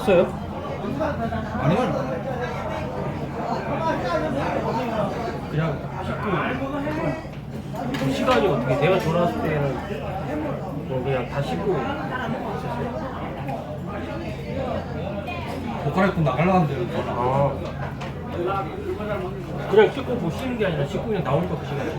샀어요? 아니요. 그냥 씻고 시간이 어떻게 내가 전화 왔을 때는 뭐 그냥 다 씻고 보컬했고 나가려는데 아 그냥 씻고 뭐 씻는 게 아니라 씻고 그냥 나오니까 그 시간에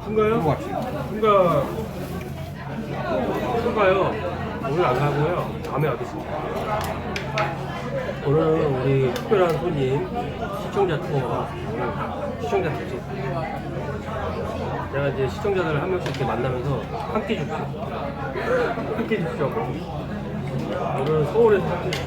한가요? 큰가 큰가요? 오늘 안 가고요. 다음에 하겠습니다. 오늘은 우리 특별한 손님 시청자 투어 시청자 특집. 제가 이제 시청자들 한 명씩 이렇게 만나면서 함께 줍시오. 함께 줍시오. 오늘 서울에서 함께 줍시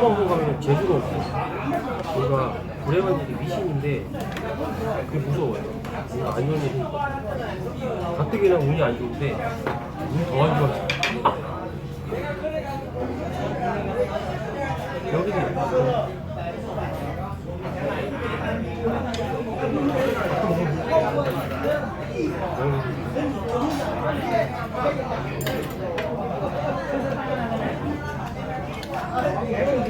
방송 가면 재주가 없어. 뭔가 불행한 일이 미신인데 그게 무서워요. 뭔가 안 좋은 일이 가뜩이나 운이 안 좋은데 운이 더 안 좋아져. 여기도 있어. 여기도 있어.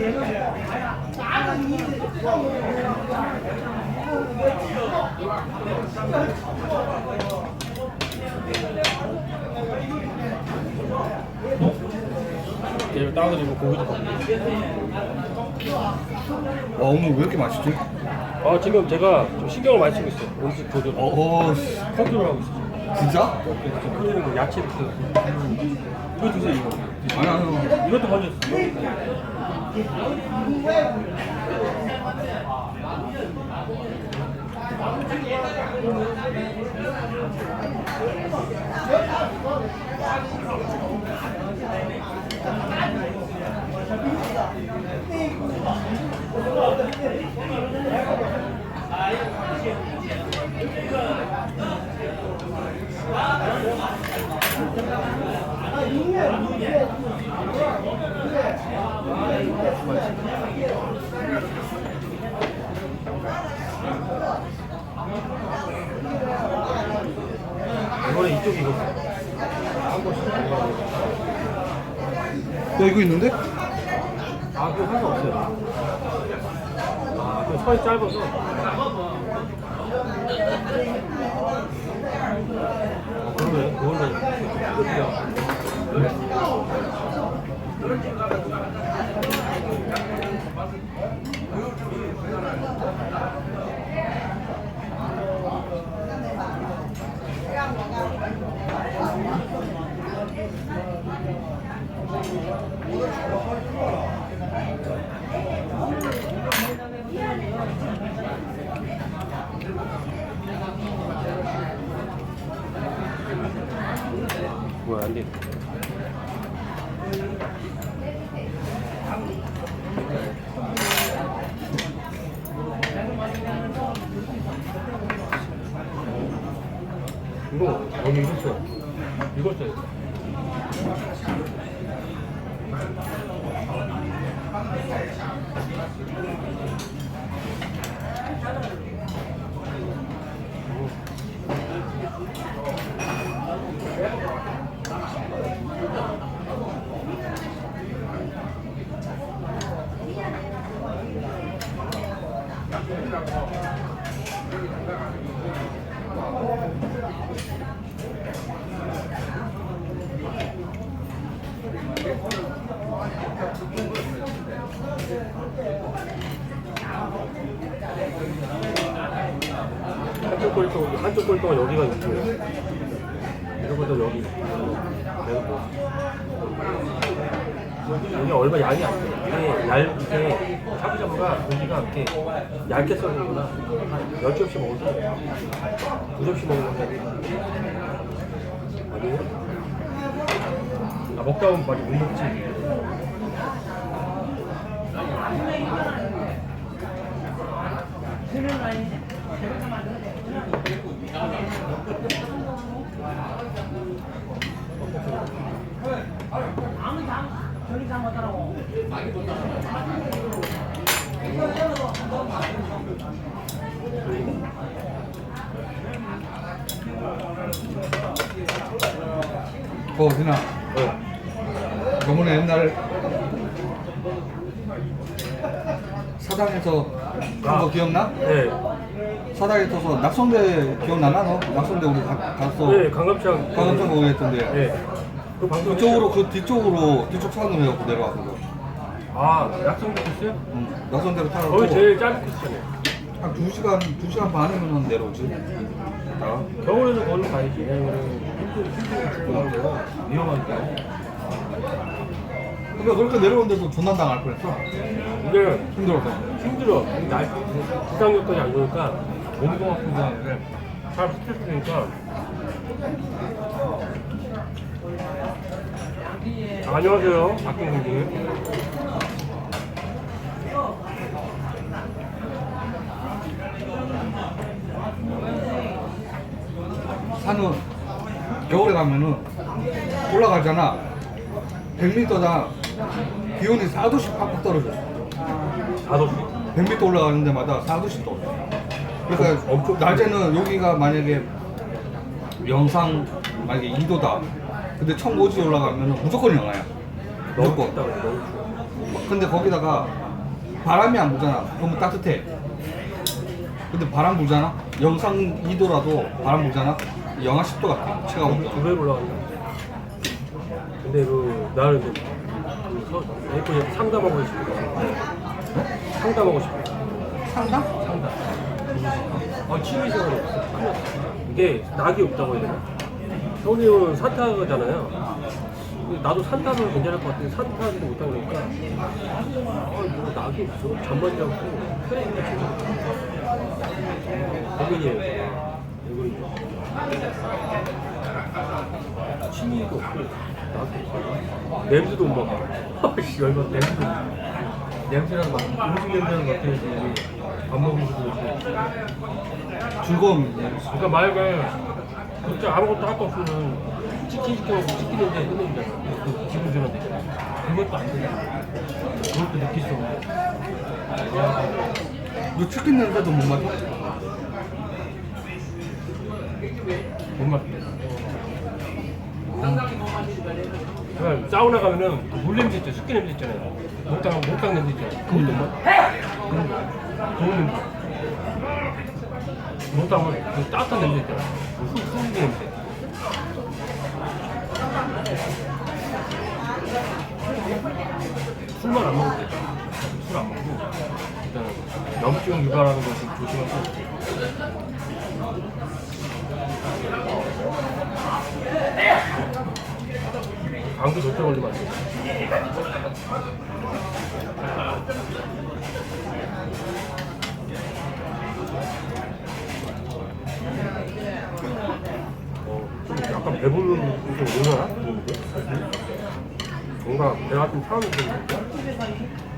얘를 따가지고 고기도. 와 오늘 왜 이렇게 맛있지? 아 지금 제가 좀 신경을 많이 쓰고 있어요. 음식 조절. 어, 어, 씨. 컨트롤하고 있어요. 진짜? 지금 끓이는 거 야채를 그 이거 주세요 이거. 아니 아니. 이것도 주세요. 아, 이번에 이쪽이 이거. 야 이거 있는데? 아 그거 할수 없어요. 아, 그 선이 짧아서. 아, 그러네. 그걸로 끝이야. 뭐야, 안 돼. 이거, 여기 이거 써요. 이거 써요. 한쪽 골동은 여기가 있고 이거보다 여기 있고 그리고 여기 얼마 양이 안 돼. 이게 얇, 이게 샤브샤브가 고기가 이렇게 얇게 썰는구나. 10접시 먹어도 2접시 먹는 게 아니에요? 아, 먹다 보면 많이 못 먹지. 어, 진아. 네. 저번에 옛날 사당에서 한거 아. 기억나? 네. 사당에 서서 낙성대 기억나나 너? 낙성대 우리 가, 갔어. 네, 강감창. 강원천 거기 했던데. 네. 그 방송 그쪽으로 그 뒤쪽으로 뒤쪽 차로 해갖고 내려왔거든. 아, 약속도 있어요? 응. 낙성대로 타고 거기 제일 짧은 코스잖아요. 한 2 시간 2 시간 반이면 내려오지. 나. 겨울에는 거기로 가야지. 왜냐면 힘들, 힘들고 죽고 거 위험하니까. 근데 그렇게 내려오는데도 존나 당할 뻔했어. 근데 힘들어서. 힘들어. 날 부상 여건이 안 좋으니까 몸도 아픈 거를 잘 스트레스니까. 아, 안녕하세요, 박경 선생님. 산은 겨울에 가면은 올라가잖아. 100m당 기온이 4도씩 팍팍 떨어져. 나도 100m 올라가는 데마다 4도씩 떨어져. 그러니까 엄청 낮에는 여기가 만약에 영상 만약에 2도다. 근데 청고지 올라가면 무조건 영하야. 너무 무조건. 너무 추워. 근데 거기다가 바람이 안 불잖아. 그러면 따뜻해. 근데 바람 불잖아. 영상 2도라도 바람 불잖아. 영하 10도 같아. 체감 두 온도. 배로 올라간다. 근데 그 나는 그, 그 서, 에이콘이 상담하고 싶어. 상담하고 싶어. 상당? 상담. 아 취미 생활이 없어. 이게 낙이 없다고 해야 되나? 형님은 산타잖아요. 근데 나도 산타는 괜찮을 것 같은데 산타하지도 못하고 그러니까 아뭐 낙이 없어. 잠만 자고 편하게 고민이에요. 이거 취미도 없고 나도 냄새도 못 맡아. 냄새도 못 맡아. 냄새랑 막 음식 냄새랑 맡아야지. 밥 그렇고. 즐거움이 그러니까 만약에 진짜 아무것도 할 거 없으면 치킨 시켜먹고 치킨 냄새 흐르잖아. 그 기분 전환 되잖아 그것도 안 되잖아 그것도 느낄 수 없는 너 치킨 냄새도 못 맡아? 못 맡겠다. 그러니까 사우나 가면은 그 물 냄새 있죠. 습기 냄새 있잖아요. 목탕 목탕 냄새 있잖아요 그것도 못 맡아 그런 거. 좋은 냄새 목탕은 그 따뜻한 냄새 있잖아 그 후, 후기 냄새. 술만 안 먹을 때 술 안 먹고 일단 염증 유발하는 거좀 조심하고 감기 절대 걸리면 안 돼. 어, 좀 약간 배부른 좀 오나? 뭔가 배가 좀 차오는 데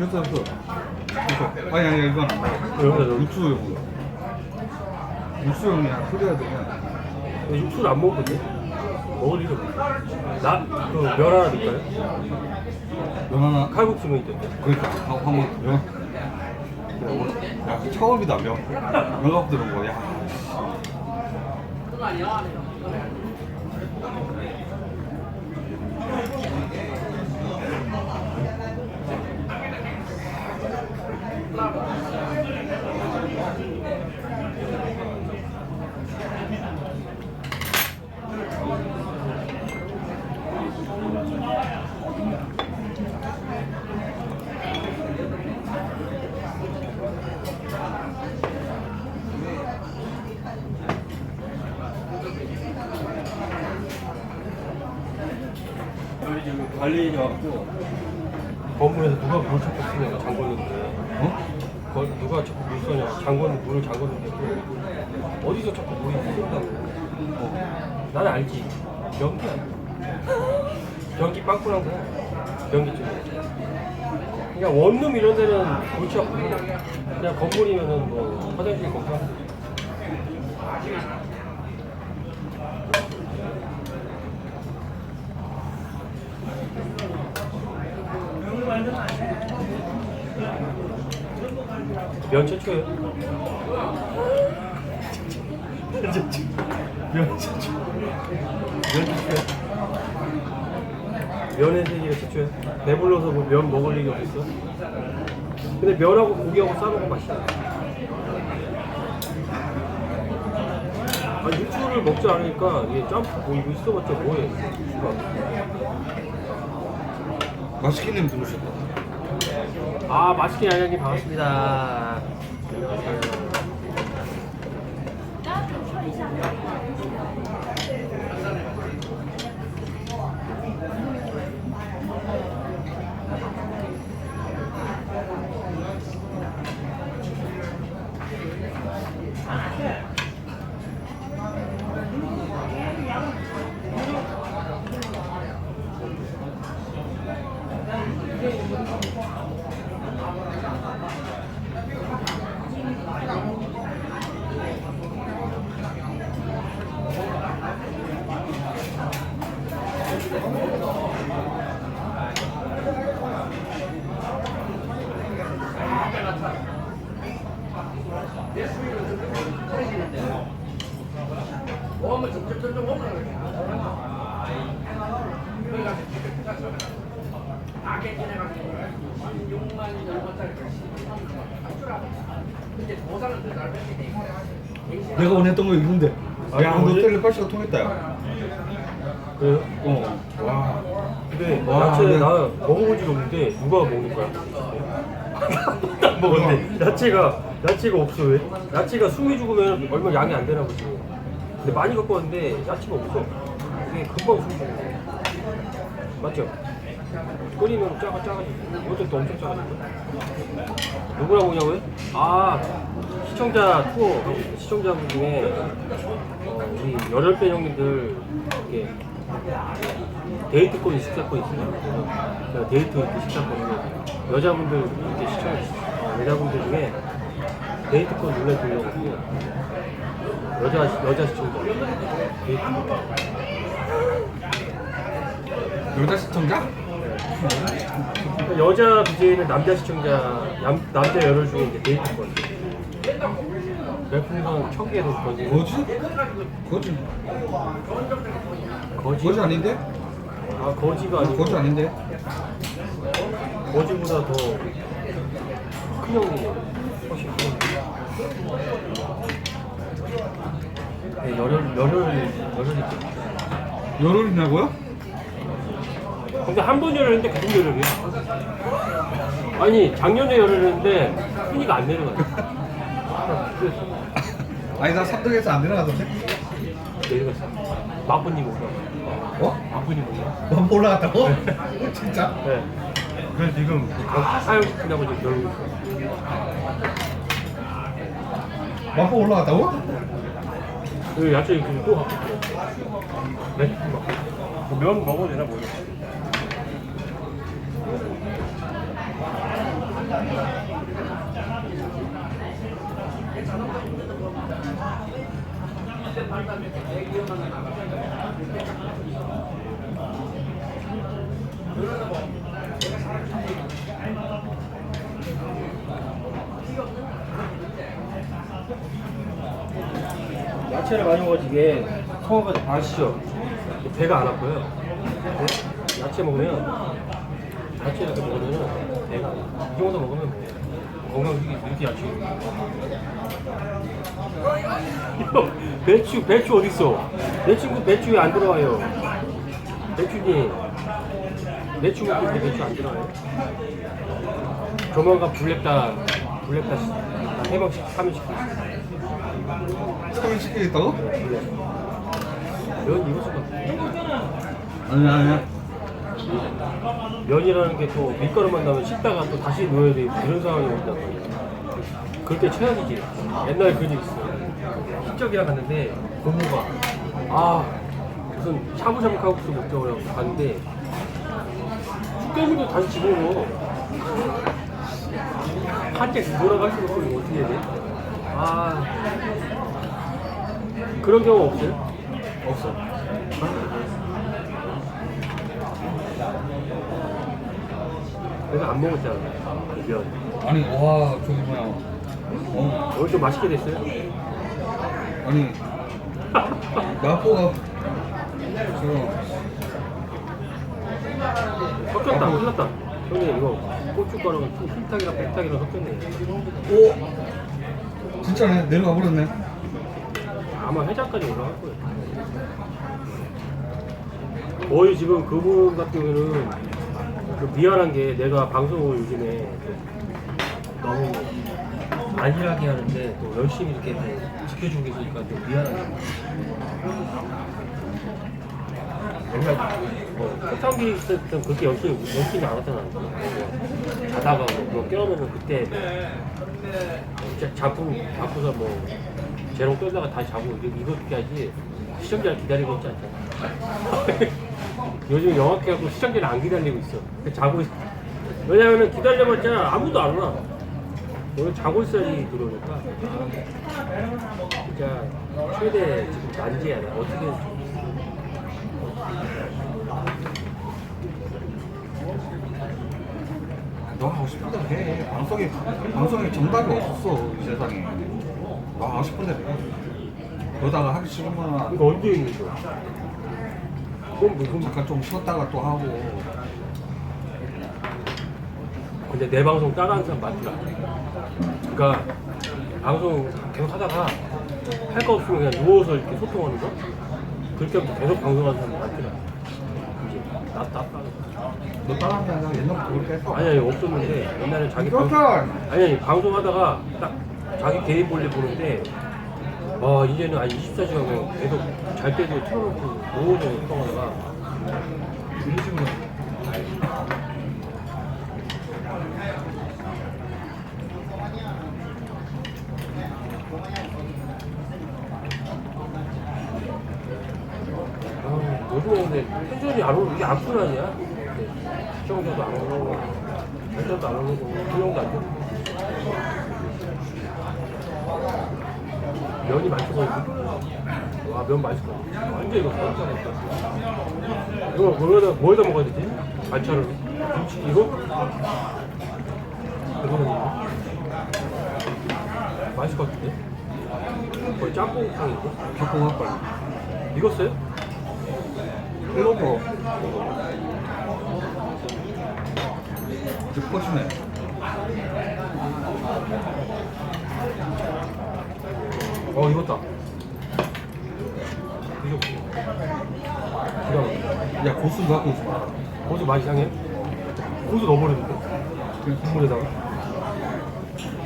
이랬어 이랬어 이거 아니 아니 이건 여기다 넣어. 육수용 육수용이야 끓여야 되냐 육수를 안 먹거든. 먹을 일이 없어. 나그 면 하나 넣을까요? 면 하나 칼국수면 있던데. 그러니까 한- 한번 면 야, 처음이다 면. 면 갖고 들어온 거. 야. 왔고. 건물에서 누가 물 찾고 쓰냐고 잠궜는데. 어? 거, 누가 자꾸 물 써냐 잠궜는 물을 잠궜는데 그 어디서 자꾸 물이 쏟는다고. 어. 나는 알지. 변기. 아니야 변기 빵꾸난 거야. 변기 쪽에. 그냥 원룸 이런 데는 골치 아프고 그냥 건물이면은 뭐 화장실 걱정 면 되지 면 최초예요? 면 최초? 면 최초 면 최초야 면의 세계가 최초야? 배불러서 뭐 면 먹을 일이 어딨어? 근데 면하고 고기하고 싸먹으면 맛있어 아니 육수를 먹지 않으니까 이게 짬뽕 뭐 이거 있어봤자 뭐해 맛있게 들으셨다. 아 맛있게 양양님 반갑습니다 내가 원했던 거 있는데. 아, 야, 너 뭐지? 텔레파시가 통했다. 야. 그래요? 어. 와. 근데 와, 야채 네. 나 먹어본 적 없는데 누가 먹는 거야? 나 먹었는데 야채가 야채가 없어 왜? 야채가 숨이 죽으면 얼마 양이 안 되나 보지. 근데 많이 갖고 왔는데 야채가 없어. 이게 금방 숨이 죽어. 맞죠? 끓이면 작아 작아지고 이것도 또 엄청 작아지고. 누구랑 오냐고요? 아 시청자 투어. 시청자분 중에 어, 우리 열혈배 형님들 이렇게 데이트권, 식사권. 그래서 제가 데이트 이렇게 식사권을 여자분들 이렇게 시청, 어, 여자분들 중에 데이트권 눌러주려고. 여자, 여자 시청자. 데이트권. 여자 시청자? 여자 BJ는 남자 시청자, 남, 남자 열혈 중에 이제. 별풍선 천 개도 거지. 거지? 거지. 거지? 거지 아닌데? 아, 거지가 아니고. 거지 아닌데? 거지보다 더 큰 형이 훨씬 큰 네, 열혈, 열혈, 열혈이 있죠. 열흘이냐고요? 근데 한번 열혈인데 계속 열혈이야. 아니, 작년에 열혈했는데 순위가 안 내려가요. 그래서 아니 나 3등에서 안 내려가던데? 내려갔어. 마부님 오라. 어? 마부님 오라. 너무 올라갔다고? 진짜? 네. 그래서 지금 사용시키냐고 지금 열고 있어. 마포 올라갔다고? 그 야채 이거 또 갖고 있어. 네? 뭐, 면 먹어도 되나 모르겠어. 야채를 많이 먹어지게 성화가 아시죠? 배가 안 아파요. 네? 야채 먹으면 야채 이렇게 먹으면 배가 안 아파요. 이 정도 먹으면 뭐 건강 이렇게 이렇게 야채. 이거 배추 배추 어디 있어? 내 친구 배추 왜안 들어와요? 배추님 배추 먹는데 배추 안 들어와요? 조만간 블랙다 블랙다 하면 시키겠어 참여 시키겠다고? 면 이거 좀 아니야 아니야 면이라는 게 또 밀가루만 나면 씻다가 또 다시 넣어야 돼 이런 상황이 온단 말이야 그럴 때 최악이지. 옛날에 그런 적 있어 식적이랑 갔는데 고모가 아 무슨 샤브샤브 칼국수 먹자고 해서 갔는데 쑥개물도 다시 집어넣어 한째 돌아갈 수도 없고 이거 어떻게 해야 돼? 아. 그런 경우 없어요? 없어 그래서 안 먹었잖아 그 면. 아니 와 저기 뭐야 어 오늘 좀 맛있게 됐어요? 아니 나포가 저 섞였다, 큰일 났다. 형님, 이거 고춧가루랑 흰탁이랑 백탁이랑 섞였네. 오 진짜네 내려가 버렸네 아마 회장까지 올라갈 거예요. 거의 지금 그분 같은 경우는 그 미안한 게 내가 방송을 요즘에 너무 안일하게 하는데 또 열심히 이렇게 또 지켜주고 계시니까 좀 미안한 게 맨날 뭐 초창기 있을 때 그렇게 열심히 열심히 안 하잖아. 뭐 자다가 뭐 깨어나면 그때 자- 작품 바꾸서 뭐 재롱 떨다가 다시 자고 이거 그렇게 하지 시청자를 기다리고 있지 않잖아. 요즘 영악해 갖고 시청자를 안 기다리고 있어. 자고 있어. 왜냐면은 기다려봤자 아무도 안 와. 오늘 자고 있어야지 들어오니까. 아, 진짜 최대 지금 난제야. 나 어떻게 너 하고 싶은데 해 방송에 방송에 정답이 없었어 이 세상에 너 하고 싶은데 해 그러다가 하기 싫으면 이거 언제 있는 거야? 잠깐 좀 쉬었다가 또 하고 근데 내 방송 따라하는 사람 많더라. 그러니까 방송 계속 하다가 할 거 없으면 그냥 누워서 이렇게 소통하는 거? 그렇게 하면 계속 방송하는 사람 많더라. 이제 나 따라. 너 따라한 게 아니라 옛날부터 그렇게 했어 아니 아니 없었는데 옛날에 자기 방 아니 아니 방송하다가 딱 자기 개인 볼일 보는데 아 이제는 아니 24시간 그냥 계속 잘 때도 틀어놓고 누워서 소통하다가 이런 식으로 아, 텐션이 안 오고 이게 악순 아니야? 네. 시청자도 안 오고 텐션도 안 오고 수영도 안 되고 면이 맛있 어 와면 맛있어 완전 이거 살짝했다 이거 뭐에다 뭐에다 먹어야 되지? 반찬을 김치 이거? 이거는 맛있을 것 같은데? 거의 짬뽕탕인데? 갖고 가 빨리 익었어요? 흘러버 퍼지네 어 익었다 이거 기가 막혀 야 고수 갖고 오지 마 고수 맛이 상해? 고수 넣어버렸는데? 그 국물에다가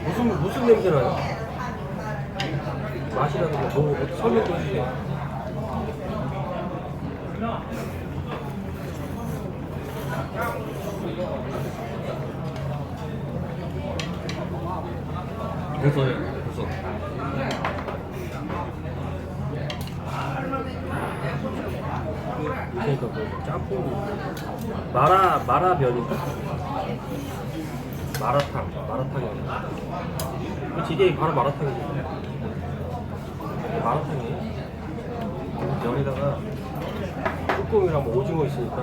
무슨 무슨 냄새 나요? 맛이라든가 뭐 어떻게 설명 좀 해주세요 그래서 해 그러니까 뭐 짬뽕 마라 마라면인가? 마라탕 마라탕이 아니야 그치 이게 바로 마라탕이지. 이게 마라탕이에요 면에다가 쭈꾸미랑 뭐 오징어 있으니까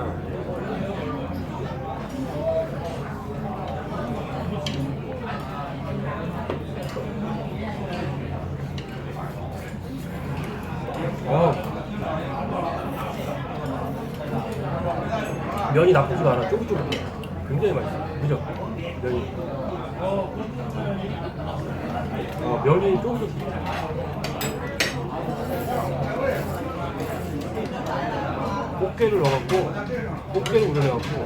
면이 나쁘지가 않아. 쫄깃쫄깃해. 굉장히 맛있어. 그죠? 면이. 어, 면이 쫄깃쫄깃해. 꽃게를 넣어갖고, 꽃게를 우려내갖고,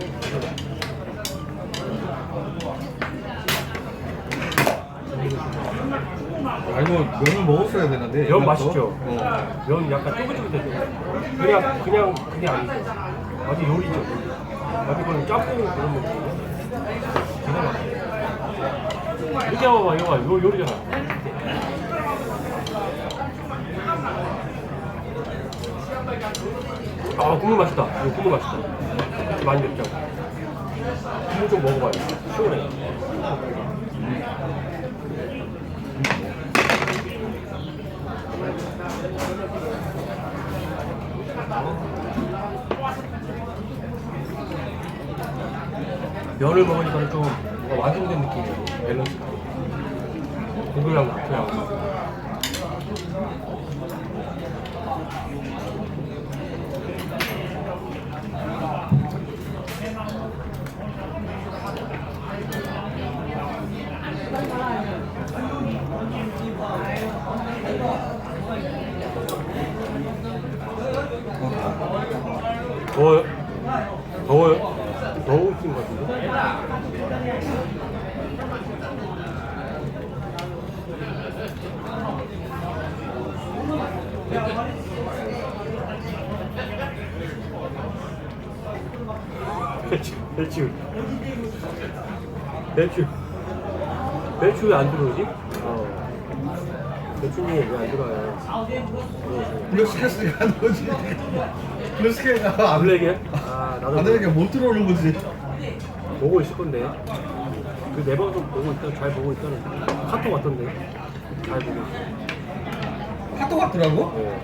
아니 뭐 면을 먹었어야 되는데. 면. 맛있죠? 어. 면 약간 쫄깃쫄깃해져. 그냥, 그냥, 그게 아니죠. 완전 요리죠. 완전 그런 짬뽕 그런 막혀. 이렇게 봐봐, 이거 봐. 요, 요리잖아. 아, 국물 맛있다. 이거 국물 맛있다. 많이 맵자고. 국물 좀 먹어봐요. 시원해. 면을 먹으니까 좀 뭔가 완성된 느낌이에요. 밸런스가. 고기랑 고기랑. 더워요? 더워요? 더우신 것 같은데? 배추, 배추. 배추. 배추 왜 안 들어오지? 어. 배추는 왜안 들어와요? 블루스케이가 하는 거지. 블루스케이가 안 블랙이야? 아, 나도 안 되니까 못 들어오는 거지. 보고 있을 건데. 그내 방송 보고 있다, 잘 보고 있다는 카톡 왔던데. 잘 보고 있어. 카톡 같더라고. 네.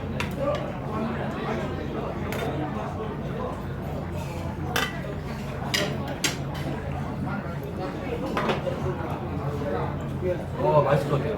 어, 맛있을 것 같아요.